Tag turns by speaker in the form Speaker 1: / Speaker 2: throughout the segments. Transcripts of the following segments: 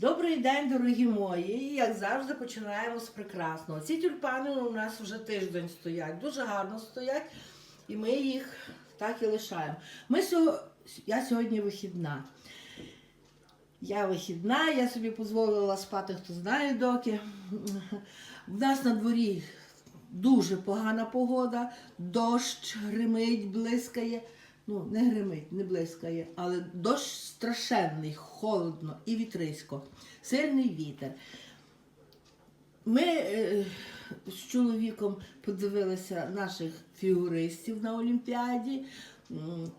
Speaker 1: Добрий день, дорогі мої. Як завжди, починаємо з прекрасного. Ці тюльпани у нас вже тиждень стоять, дуже гарно стоять, і ми їх так і лишаємо. Ми сьо... Я сьогодні вихідна. Я вихідна, я собі дозволила спати, хто знає доки. У нас на дворі дуже погана погода, дощ гримить, блискає. Ну, не гримить, не блискає, але дощ страшенний, холодно і вітрисько, сильний вітер. Ми е, з чоловіком подивилися наших фігуристів на Олімпіаді.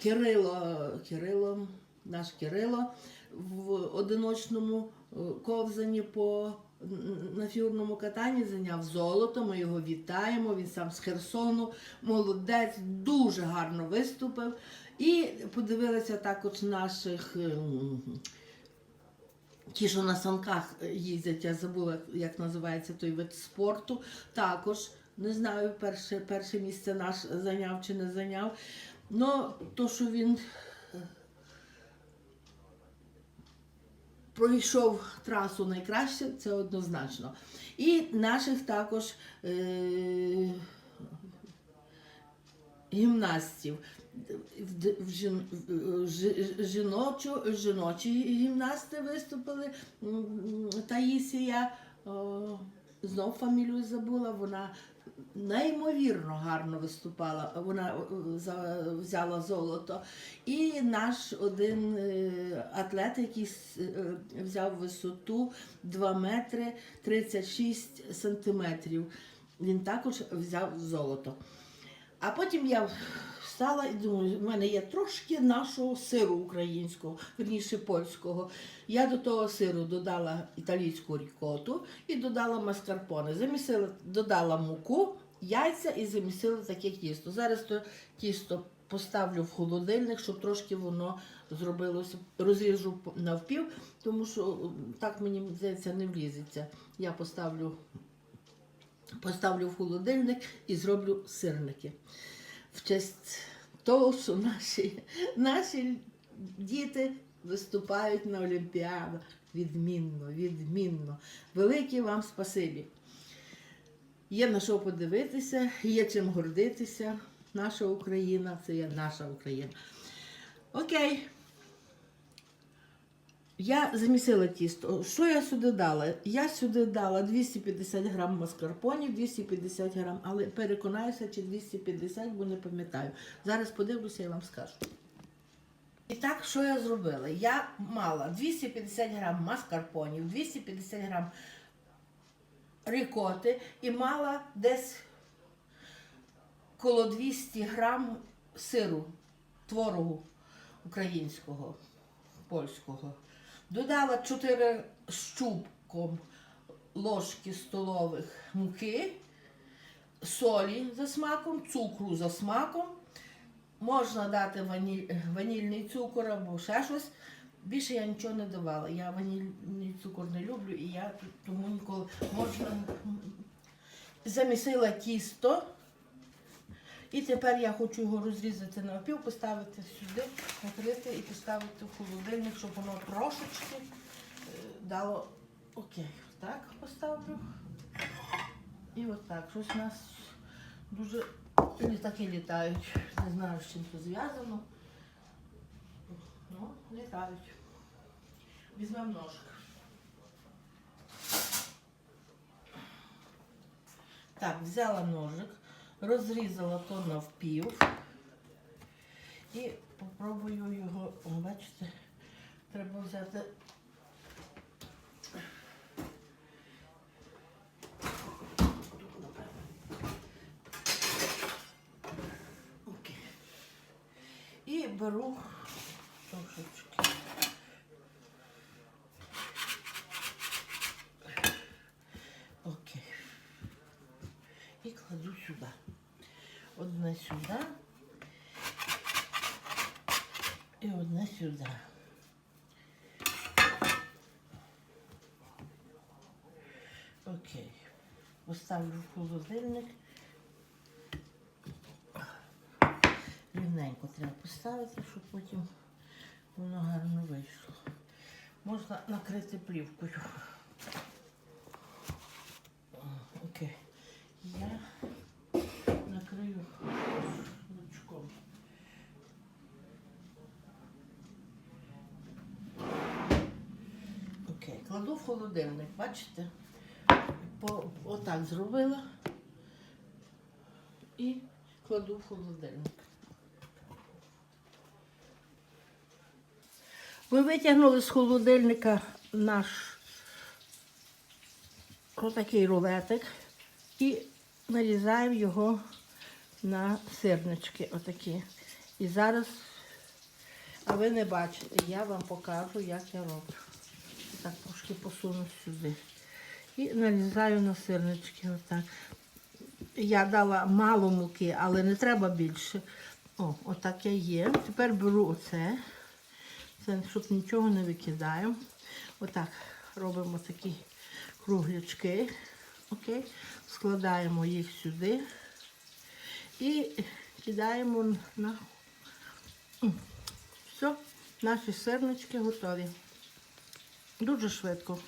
Speaker 1: Кирило, Кирило, наш Кирило в одиночному е, ковзанні по на фігурному катанні зайняв золото. Ми його вітаємо. Він сам з Херсону, молодець, дуже гарно виступив. І подивилися також наших. ем, Ті, що на санках їздять, я забула, як називається той вид спорту. Також не знаю, перше, перше місце наш зайняв чи не зайняв. Ну, то, що він пройшов трасу найкраще, це однозначно. І наших також е- гімнастів. В, жін, жіночу, жіночі гімнасти виступили. Таїсія, о, знов фамілію забула, вона неймовірно гарно виступала. Вона е, взяла золото. І наш один е, атлет, який е, взяв висоту 2 метри 36 сантиметрів. Він також взяв золото. А потім я встала і думаю, в мене є трошки нашого сиру українського, верніше польського. Я до того сиру додала італійську рікоту і додала маскарпоне. Замісила, додала муку, яйця і замісила таке тісто. Зараз то тісто поставлю в холодильник, щоб трошки воно зробилося, розріжу навпів, тому що так мені здається не влізеться. Я поставлю поставлю в холодильник і зроблю сирники. В честь того, що наші, наші діти виступають на Олімпіадах. Відмінно, відмінно. Велике вам спасибі. Є на що подивитися, є чим гордитися. Наша Україна це є наша Україна. Окей. Я замісила тісто. Що я сюди дала? Я сюди дала 250 грам маскарпонів, 250 грам, але переконаюся, чи 250, бо не пам'ятаю. Зараз подивлюся і вам скажу. І так, що я зробила? Я мала 250 грам маскарпонів, 250 грам рікоти і мала десь коло 200 грам сиру, творогу українського, польського. Додала 4 щупком ложки столових муки, солі за смаком, цукру за смаком. Можна дати ваніль, ванільний цукор або ще щось. Більше я нічого не давала. Я ванільний цукор не люблю і я тому ніколи можна. Замісила тісто. І тепер я хочу його розрізати на опів, поставити сюди, накрити і поставити в холодильник, щоб воно трошечки е, дало окей. Так поставлю. І отак. Щось у нас дуже літаки літають. Не знаю, з чим це зв'язано. Ну, літають. Візьмемо ножик. Так, взяла ножик, розрізала то навпів і попробую його, бачите, треба взяти. І беру трошечки. Окей. І кладу сюди. Одне сюди. І одне сюди. Окей. Поставлю в холодильник. Рівненько треба поставити, щоб потім воно гарно вийшло. можна накрити плівкою. Окей. Я накрию лучком. Окей, кладу в холодильник, бачите? По, отак зробила і кладу в холодильник. Ми витягнули з холодильника наш отакий рулетик і нарізаємо його на сирнички отакі. І зараз, а ви не бачите, я вам покажу, як я роблю. Так, трошки посуну сюди. І нарізаю на сирнички отак. Я дала мало муки, але не треба більше. О, отак я є. Тепер беру оце. Це, щоб нічого не викидаємо. Отак робимо такі круглячки. Окей. Складаємо їх сюди і кидаємо на. Все, наші сирнички готові. Дуже швидко.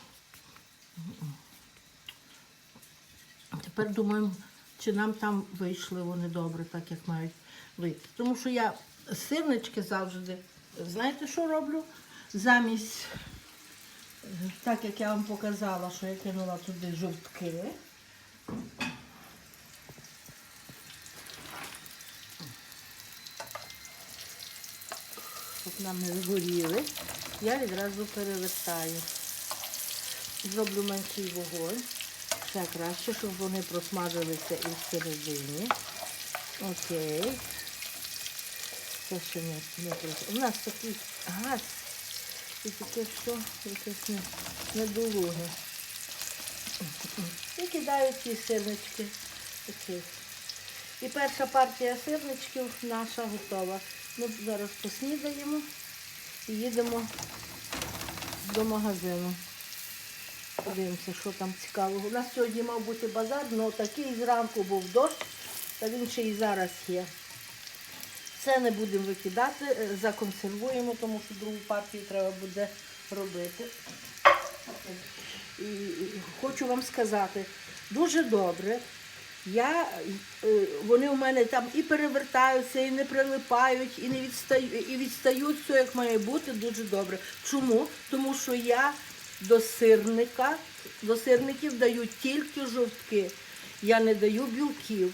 Speaker 1: Тепер думаємо, чи нам там вийшли вони добре, так як мають вийти. Тому що я сирнички завжди, знаєте, що роблю? Замість, е, так як я вам показала, що я кинула туди жовтки. Щоб нам не згоріли, я відразу перевертаю. Зроблю менший вогонь. Ще краще, щоб вони просмажилися і всередині. Окей. Це ще не, не прос- У нас такий газ. І таке що якесь не, недолуге. І кидаю ці сирнички. Такі. І перша партія сирничків наша готова. Ми зараз поснідаємо і їдемо до магазину. Подивимося, що там цікавого. У нас сьогодні мав бути базар, але такий зранку був дощ, та він ще і зараз є. Це не будемо викидати, е, законсервуємо, тому що другу партію треба буде робити. І хочу вам сказати, дуже добре. Я, е, вони у мене там і перевертаються, і не прилипають, і не відстають, і відстають все, як має бути, дуже добре. Чому? Тому що я до сирника, до сирників даю тільки жовтки. Я не даю білків.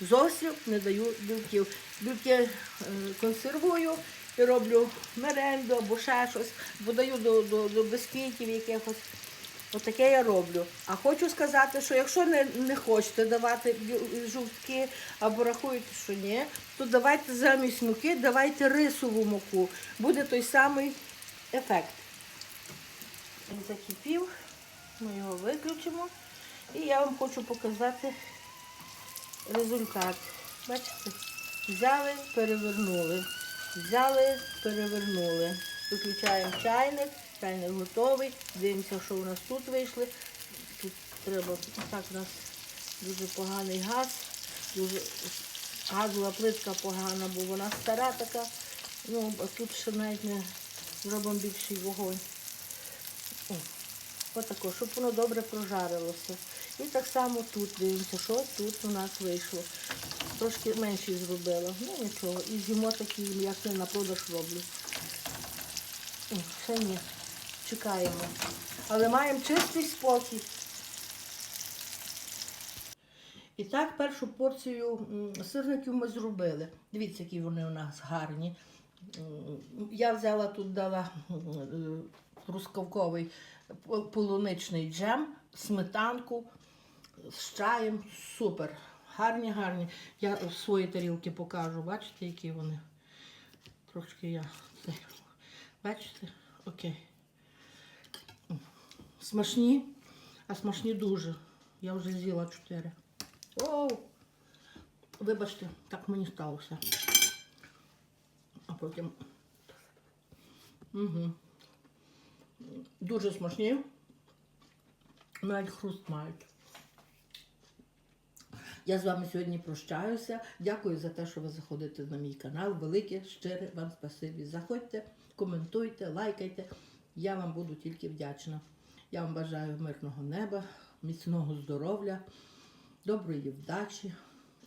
Speaker 1: Зовсім не даю білків. Білки е, консервую і роблю меренду або ще щось, бо даю до, до, до бісквітів якихось. Отаке я роблю. А хочу сказати, що якщо не, не хочете давати жовтки або рахуєте, що ні, то давайте замість муки давайте рисову муку. Буде той самий ефект. Він закипів, ми його виключимо. І я вам хочу показати результат. Бачите? Взяли, перевернули. Взяли, перевернули. Виключаємо чайник, чайник готовий. Дивимося, що у нас тут вийшли. Тут треба, так у нас дуже поганий газ. Дуже газова плитка погана, бо вона стара така. Ну, а тут ще навіть не зробимо більший вогонь. О, Отако, щоб воно добре прожарилося. І так само тут дивимося, що тут у нас вийшло. Трошки менше зробила. Ну нічого. І з'їмо такі, як я на продаж роблю. Ще ні. Чекаємо. Але маємо чистий спокій. І так, першу порцію сирників ми зробили. Дивіться, які вони у нас гарні. Я взяла тут дала е, трускавковий по- полуничний джем, сметанку з чаєм. Супер. Гарні, гарні. Я свої тарілки покажу. Бачите, які вони? Трошки я. Бачите? Окей. Смачні, а смачні дуже. Я вже з'їла чотири. Оу! Вибачте, так мені сталося. А потім. Угу. Дуже смачні. Навіть хруст мають. Я з вами сьогодні прощаюся. Дякую за те, що ви заходите на мій канал. Велике, щире вам спасибі. Заходьте, коментуйте, лайкайте. Я вам буду тільки вдячна. Я вам бажаю мирного неба, міцного здоров'я, доброї вдачі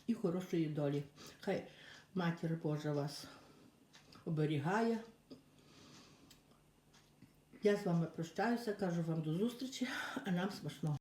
Speaker 1: і хорошої долі. Хай матір Божа вас оберігає. Я з вами прощаюся, кажу вам до зустрічі, а нам смачного.